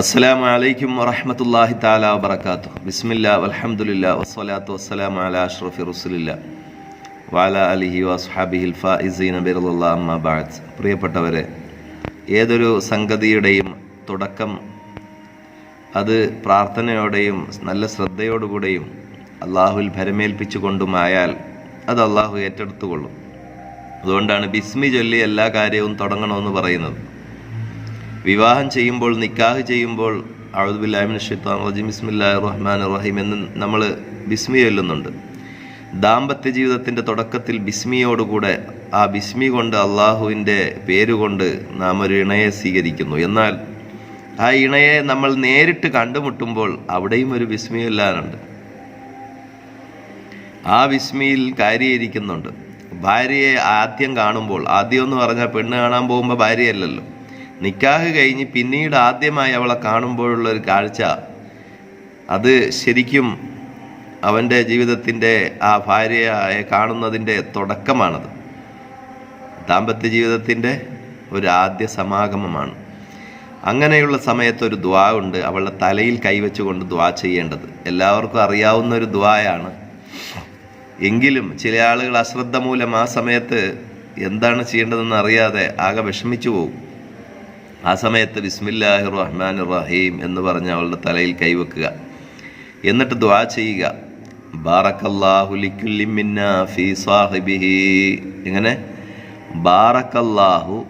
അസ്സലാമു വലൈക്കും വറഹമത്തല്ലാഹി താല വബറകാതുഹു. ബിസ്മില്ല വലഹമുല്ല വസ്സലാത്തു വസ്സലാം അല അഷ്റഫി റസുലില്ല. വാല അലിഹി വസ്ഹാബിഹിൽ ഫായിസീന ബിറല്ലാഹ് അമ്മാ ബഅദ്. പ്രിയപ്പെട്ടവരെ ഏതൊരു സംഗതിയുടെയും തുടക്കം അത് പ്രാർത്ഥനയോടെയും നല്ല ശ്രദ്ധയോടുകൂടെയും അള്ളാഹുവിൽ ഭരമേൽപ്പിച്ചുകൊണ്ടുമായാൽ അത് അള്ളാഹു ഏറ്റെടുത്തുകൊള്ളും. അതുകൊണ്ടാണ് ബിസ്മി ചൊല്ലി എല്ലാ കാര്യവും തുടങ്ങണമെന്ന് പറയുന്നത്. വിവാഹം ചെയ്യുമ്പോൾ നിക്കാഹ് ചെയ്യുമ്പോൾ റഹ്മാൻ റഹീം എന്ന് നമ്മൾ ബിസ്മി ചൊല്ലുന്നുണ്ട്. ദാമ്പത്യ ജീവിതത്തിന്റെ തുടക്കത്തിൽ ബിസ്മിയോടുകൂടെ ആ ബിസ്മി കൊണ്ട് അള്ളാഹുവിന്റെ പേരുകൊണ്ട് നാം ഒരു ഇണയെ സ്വീകരിക്കുന്നു. എന്നാൽ ആ ഇണയെ നമ്മൾ നേരിട്ട് കണ്ടുമുട്ടുമ്പോൾ അവിടെയും ഒരു ബിസ്മി ചൊല്ലാനുണ്ട്. ആ വിസ്മിയിൽ കാര്യയിരിക്കുന്നുണ്ട് ഭാര്യയെ ആദ്യം കാണുമ്പോൾ ആദ്യം എന്ന് പറഞ്ഞാൽ പെണ്ണ് കാണാൻ പോകുമ്പോൾ ഭാര്യയല്ലല്ലോ. നിക്കാഹ് കഴിഞ്ഞ് പിന്നീട് ആദ്യമായി അവളെ കാണുമ്പോഴുള്ള ഒരു കാഴ്ച. അത് ശരിക്കും അവന്റെ ജീവിതത്തിന്റെ ആ ഭാര്യയെ കാണുന്നതിന്റെ തുടക്കമാണത്. ദാമ്പത്യ ജീവിതത്തിന്റെ ഒരു ആദ്യ സമാഗമമാണ്. അങ്ങനെയുള്ള സമയത്ത് ഒരു ദ്വാ ഉണ്ട്. അവളുടെ തലയിൽ കൈവച്ചുകൊണ്ട് ദ്വാ ചെയ്യേണ്ടത്. എല്ലാവർക്കും അറിയാവുന്ന ഒരു ദ്വായാണ് എങ്കിലും ചില ആളുകൾ അശ്രദ്ധ മൂലം ആ സമയത്ത് എന്താണ് ചെയ്യേണ്ടതെന്ന് അറിയാതെ ആകെ വിഷമിച്ചു പോകും. ആ സമയത്ത് ബിസ്മില്ലാഹി റഹ്മാൻ റഹീം എന്ന് പറഞ്ഞ് അവളുടെ തലയിൽ കൈവെക്കുക. എന്നിട്ട് ദ്വാ ചെയ്യുക. ഇങ്ങനെ സാഹിബിഹി.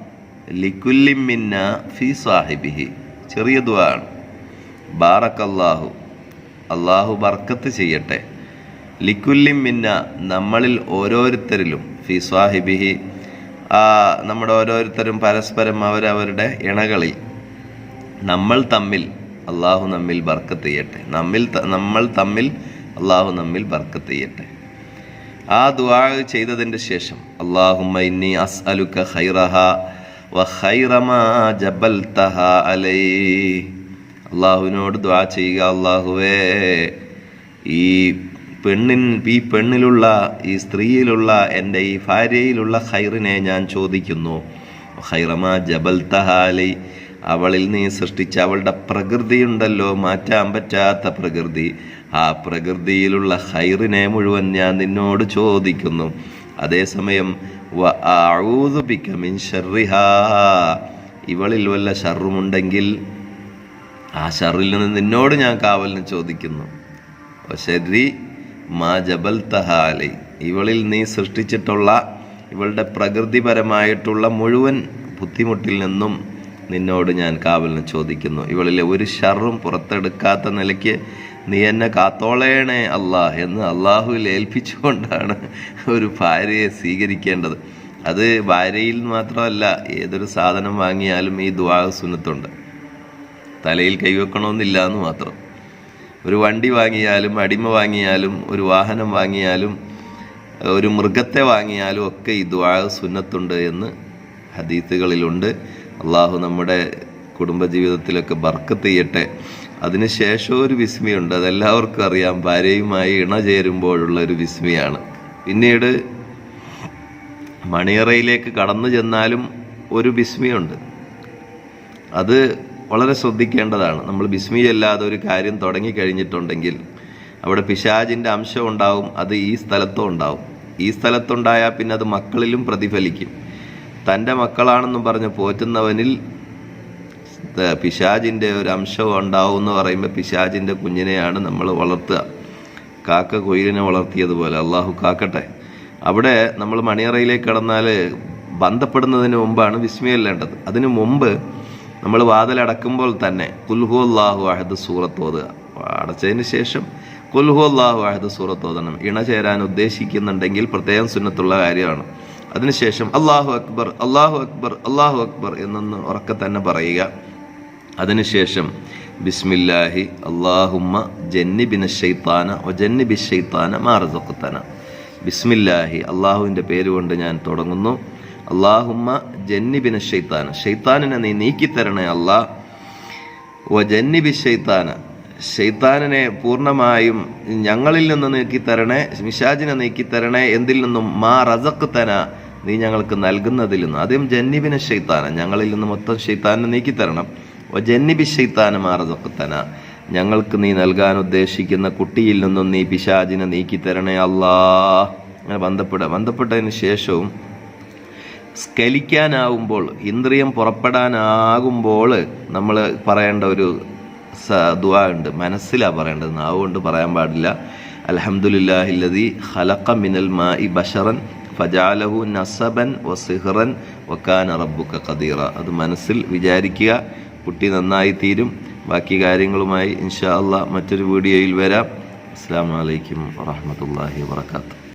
ലിക്കുല്ലിമിന്ന സാഹിബിഹി. ചെറിയ ദ്വാ ആണ്. ബാറക്കല്ലാഹു അള്ളാഹു ബർക്കത്ത് ചെയ്യട്ടെ. ലിക്കുല്ലിം മിന്ന നമ്മളിൽ ഓരോരുത്തരിലും ഫി സ്വാഹിബിഹി ആ നമ്മുടെ ഓരോരുത്തരും പരസ്പരം അവരവരുടെ ഇണകളിൽ നമ്മൾ തമ്മിൽ അള്ളാഹു നമ്മിൽ ബർക്കത്ത് ചെയ്യട്ടെ. നമ്മിൽ നമ്മൾ തമ്മിൽ അള്ളാഹു നമ്മിൽ ബർക്കത്ത് ചെയ്യട്ടെ. ആ ദുആ ചെയ്തതിന്റെ ശേഷം അള്ളാഹുമ്മ ഇന്നി അലുക്ക ഹൈറഹ വ ഖൈറമാ ജബൽതഹ അലൈ. അള്ളാഹുവിനോട് ദ്വാ ചെയ്യുക അള്ളാഹുവേ ഈ പെണ്ണിൻ ഈ പെണ്ണിലുള്ള ഈ സ്ത്രീയിലുള്ള എന്റെ ഈ ഭാര്യയിലുള്ള ഹൈറിനെ ഞാൻ ചോദിക്കുന്നു. ഹൈറമാ ജബൽ തഹാലി അവളിൽ നീ സൃഷ്ടിച്ച അവളുടെ പ്രകൃതിയുണ്ടല്ലോ മാറ്റാൻ പറ്റാത്ത പ്രകൃതി. ആ പ്രകൃതിയിലുള്ള ഹൈറിനെ മുഴുവൻ ഞാൻ നിന്നോട് ചോദിക്കുന്നു. അതേസമയം മിൻ ഇവളിൽ വല്ല ഷറുമുണ്ടെങ്കിൽ ആ ഷറിൽ നിന്ന് നിന്നോട് ഞാൻ കാവലിന് ചോദിക്കുന്നു. ശരി മാ ജബൽ തഹാലി ഇവളിൽ നീ സൃഷ്ടിച്ചിട്ടുള്ള ഇവളുടെ പ്രകൃതിപരമായിട്ടുള്ള മുഴുവൻ ബുദ്ധിമുട്ടിൽ നിന്നും നിന്നോട് ഞാൻ കാവലിന് ചോദിക്കുന്നു. ഇവളിലെ ഒരു ഷറും പുറത്തെടുക്കാത്ത നിലയ്ക്ക് നീ എന്നെ കാത്തോളേണേ അള്ളാഹ് എന്ന് അള്ളാഹുവിൽ ഏൽപ്പിച്ചുകൊണ്ടാണ് ഒരു ഭാര്യയെ സ്വീകരിക്കേണ്ടത്. അത് ഭാര്യയിൽ മാത്രമല്ല ഏതൊരു സാധനം വാങ്ങിയാലും ഈ ദ്വാ സുന്നത്തുണ്ട്. തലയിൽ കൈവെക്കണമെന്നില്ല എന്ന് മാത്രം. ഒരു വണ്ടി വാങ്ങിയാലും അടിമ വാങ്ങിയാലും ഒരു വാഹനം വാങ്ങിയാലും ഒരു മൃഗത്തെ വാങ്ങിയാലും ഒക്കെ ഈ ദ്വാ സുന്നത്തുണ്ട് എന്ന് ഹദീത്തുകളിലുണ്ട് അള്ളാഹു നമ്മുടെ കുടുംബജീവിതത്തിലൊക്കെ ബർക്കത്ത് ചെയ്യട്ടെ. അതിനുശേഷം ഒരു വിസ്മയുണ്ട്. അതെല്ലാവർക്കും അറിയാം. ഭാര്യയുമായി ഇണ ചേരുമ്പോഴുള്ള ഒരു വിസ്മയാണ്. പിന്നീട് മണിയറയിലേക്ക് കടന്നു ചെന്നാലും ഒരു വിസ്മയുണ്ട്. അത് വളരെ ശ്രദ്ധിക്കേണ്ടതാണ്. നമ്മൾ ബിസ്മി അല്ലാതെ ഒരു കാര്യം തുടങ്ങി കഴിഞ്ഞിട്ടുണ്ടെങ്കിൽ അവിടെ പിശാജിന്റെ അംശം ഉണ്ടാവും അത് ഈ സ്ഥലത്തും ഉണ്ടാവും. ഈ സ്ഥലത്തുണ്ടായാൽ പിന്നെ അത് മക്കളിലും പ്രതിഫലിക്കും. തന്റെ മക്കളാണെന്നും പറഞ്ഞ് പോറ്റുന്നവനിൽ പിശാജിന്റെ ഒരു അംശം ഉണ്ടാവും എന്ന് പറയുമ്പോൾ പിശാജിന്റെ കുഞ്ഞിനെയാണ് നമ്മൾ വളർത്തുക. കാക്ക കുയിലിനെ വളർത്തിയതുപോലെ. അള്ളാഹു കാക്കട്ടെ. അവിടെ നമ്മൾ മണിയറയിലേക്ക് കടന്നാൽ ബന്ധപ്പെടുന്നതിന് മുമ്പാണ് വിസ്മയല്ലേണ്ടത് അതിനു മുമ്പ് നമ്മൾ വാതിലടക്കുമ്പോൾ തന്നെ കുൽഹു അള്ളാഹു അഹദ് സൂറത്ത് ഓതുക. അടച്ചതിന് ശേഷം കുൽഹു അള്ളാഹു അഹദ് സൂറത്ത് ഓതണം. ഇണ ചേരാൻ ഉദ്ദേശിക്കുന്നുണ്ടെങ്കിൽ പ്രത്യേകം സുന്നത്തുള്ള കാര്യമാണ്. അതിനുശേഷം അള്ളാഹു അക്ബർ അള്ളാഹു അക്ബർ അള്ളാഹു അക്ബർ എന്നൊന്ന് ഉറക്കെ തന്നെ പറയുക. അതിനുശേഷം ബിസ്മില്ലാഹി അള്ളാഹുമ്മ ജന്നിബിന ഷെയ്ത്താന ഒ ജന്നിബി ഷെയ്ത്താന തന ബിസ്മില്ലാഹി അള്ളാഹുവിന്റെ പേരുകൊണ്ട് ഞാൻ തുടങ്ങുന്നു. അള്ളാഹുമ്മ ജന്നിബിന ഷെയ്ത്താന ഷെയ്ത്താനിനെ നീ നീക്കിത്തരണേ അള്ളാ വ ജന്നിബി ഷെയ്ത്താന ഷെയ്ത്താനിനെ പൂർണമായും ഞങ്ങളിൽ നിന്ന് നീക്കിത്തരണേ മിഷാജിനെ നീക്കിത്തരണേ എന്തിൽ നിന്നും? മാ റസക്ക് തന നീ ഞങ്ങൾക്ക് നൽകുന്നതിൽ നിന്ന്. ആദ്യം ജന്നിബിനെ ഷെയ്ത്താന ഞങ്ങളിൽ നിന്ന് മൊത്തം ഷെയ്ത്താനെ നീക്കിത്തരണം. ഒ ജന്നിബി ഷെയ്ത്താന മാ റസക്ക് തന ഞങ്ങൾക്ക് നീ നൽകാൻ ഉദ്ദേശിക്കുന്ന കുട്ടിയിൽ നിന്നും നീ പിശാജിനെ നീക്കിത്തരണേ അല്ലാ. അങ്ങനെ ബന്ധപ്പെടുക. ബന്ധപ്പെട്ടതിന് ശേഷവും സ്കലിക്കാനാവുമ്പോൾ ഇന്ദ്രിയം പുറപ്പെടാനാകുമ്പോൾ നമ്മൾ പറയേണ്ട ഒരു ദുആ ഉണ്ട്. മനസ്സിലാണ് പറയേണ്ടത് നാവ് കൊണ്ട് പറയാൻ പാടില്ല. അലഹമുല്ലാഹില്ലതി ഹലക്ക മിനൽ മാ ഇ ബഷറൻ ഫജാലഹു നസബൻ വസിഹ്റൻ വക്കാൻ അറബുക്ക ഖദീറ. അത് മനസ്സിൽ വിചാരിക്കുക. കുട്ടി നന്നായി തീരും. ബാക്കി കാര്യങ്ങളുമായി ഇൻഷാ അള്ളാഹ് മറ്റൊരു വീഡിയോയിൽ വരാം. അസ്സാം വലൈക്കും വാഹമത്തല്ലാഹി വാത്തു